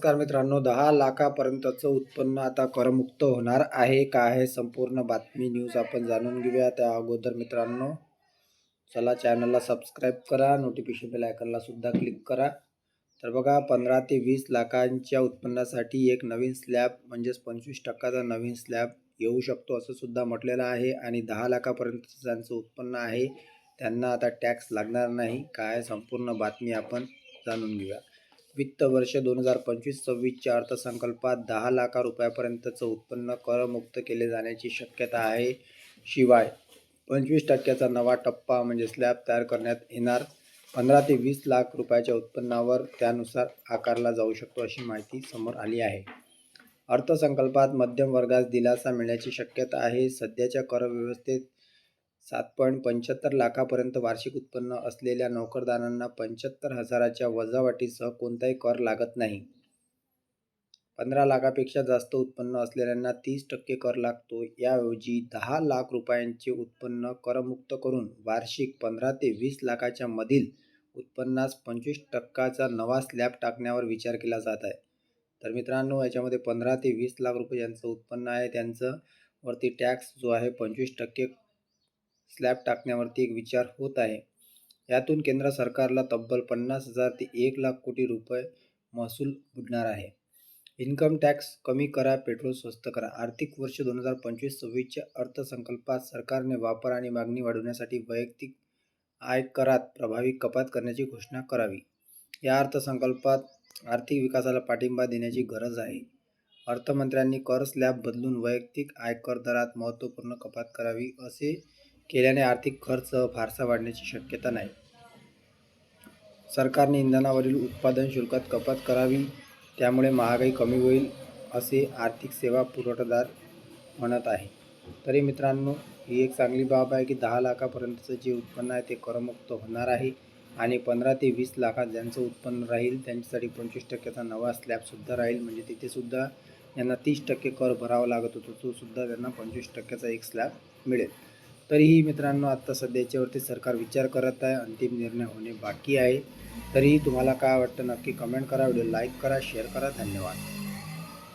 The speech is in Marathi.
नमस्कार मित्रांनो दहा लाखापर्यंतचं उत्पन्न आता करमुक्त होणार आहे का आहे संपूर्ण बातमी न्यूज आपण जाणून घेऊया. त्या अगोदर मित्रांनो चला चॅनलला सबस्क्राईब करा नोटिफिकेशन बेल आयकनला सुद्धा क्लिक करा. तर बघा पंधरा ते वीस लाखांच्या उत्पन्नासाठी एक नवीन स्लॅब म्हणजेच पंचवीस टक्काचा नवीन स्लॅब येऊ शकतो असं सुद्धा म्हटलेलं आहे आणि दहा लाखापर्यंतचं ज्यांचं उत्पन्न आहे त्यांना आता टॅक्स लागणार नाही. काय संपूर्ण बातमी आपण जाणून घेऊया. वित्त वर्ष दोन हजार पंचवीस सव्वीसच्या अर्थसंकल्पात दहा लाखा रुपयापर्यंतचं उत्पन्न करमुक्त केले जाण्याची शक्यता आहे. शिवाय पंचवीस टक्क्याचा नवा टप्पा म्हणजे स्लॅब तयार करण्यात येणार. पंधरा ते वीस लाख रुपयाच्या उत्पन्नावर त्यानुसार आकारला जाऊ शकतो अशी माहिती समोर आली आहे. अर्थसंकल्पात मध्यम वर्गास दिलासा मिळण्याची शक्यता आहे. सध्याच्या करव्यवस्थेत सात पॉईंट पंच्याहत्तर लाखापर्यंत वार्षिक उत्पन्न असलेल्या नोकरदारांना पंच्याहत्तर हजाराच्या वजावटीसह कोणताही कर लागत नाही. पंधरा लाखापेक्षा जास्त उत्पन्न असलेल्यांना तीस टक्के कर लागतो. याऐवजी दहा लाख रुपयांचे उत्पन्न करमुक्त करून वार्षिक पंधरा ते वीस लाखाच्या मधील उत्पन्नास पंचवीस टक्काचा नवा स्लॅब टाकण्यावर विचार केला जात आहे. तर मित्रांनो याच्यामध्ये पंधरा ते वीस लाख रुपये ज्यांचं उत्पन्न आहे. त्यांचं वरती टॅक्स जो आहे पंचवीस टक्के स्लॅब टाकण्यावरती एक विचार होत आहे. यातून केंद्र सरकारला तब्बल पन्नास हजार ते एक लाख कोटी रुपये महसूल बुडणार आहे. इन्कम टॅक्स कमी करा पेट्रोल स्वस्त करा. आर्थिक वर्ष दोन हजार पंचवीस सव्वीसच्या अर्थसंकल्पात सरकारने वापर आणि मागणी वाढवण्यासाठी वैयक्तिक आयकरात प्रभावी कपात करण्याची घोषणा करावी. या अर्थसंकल्पात आर्थिक विकासाला पाठिंबा देण्याची गरज आहे. अर्थमंत्र्यांनी कर स्लॅब बदलून वैयक्तिक आयकर दरात महत्त्वपूर्ण कपात करावी असे केल्याने आर्थिक खर्च फारसा वाढण्याची शक्यता नाही. सरकारने इंधनावरील उत्पादन शुल्कात कपात करावी त्यामुळे महागाई कमी होईल असे आर्थिक सेवा पुरवठादार म्हणत आहे. तरी मित्रांनो ही एक चांगली बाब आहे की दहा लाखापर्यंतचं जे उत्पन्न आहे ते करमुक्त होणार आहे आणि पंधरा ते वीस लाखात ज्यांचं उत्पन्न राहील त्यांच्यासाठी पंचवीस टक्क्याचा नवा स्लॅबसुद्धा राहील. म्हणजे तिथेसुद्धा यांना तीस टक्के कर भरावा लागत होतो तो सुद्धा त्यांना पंचवीस टक्क्याचा एक स्लॅब मिळेल. तरीही मित्रांनो आत्ता सध्याच्यावरती सरकार विचार करत आहे अंतिम निर्णय होणे बाकी आहे. तरीही तुम्हाला काय वाटतं नक्की कमेंट करा व्हिडिओ लाईक करा शेअर करा. धन्यवाद.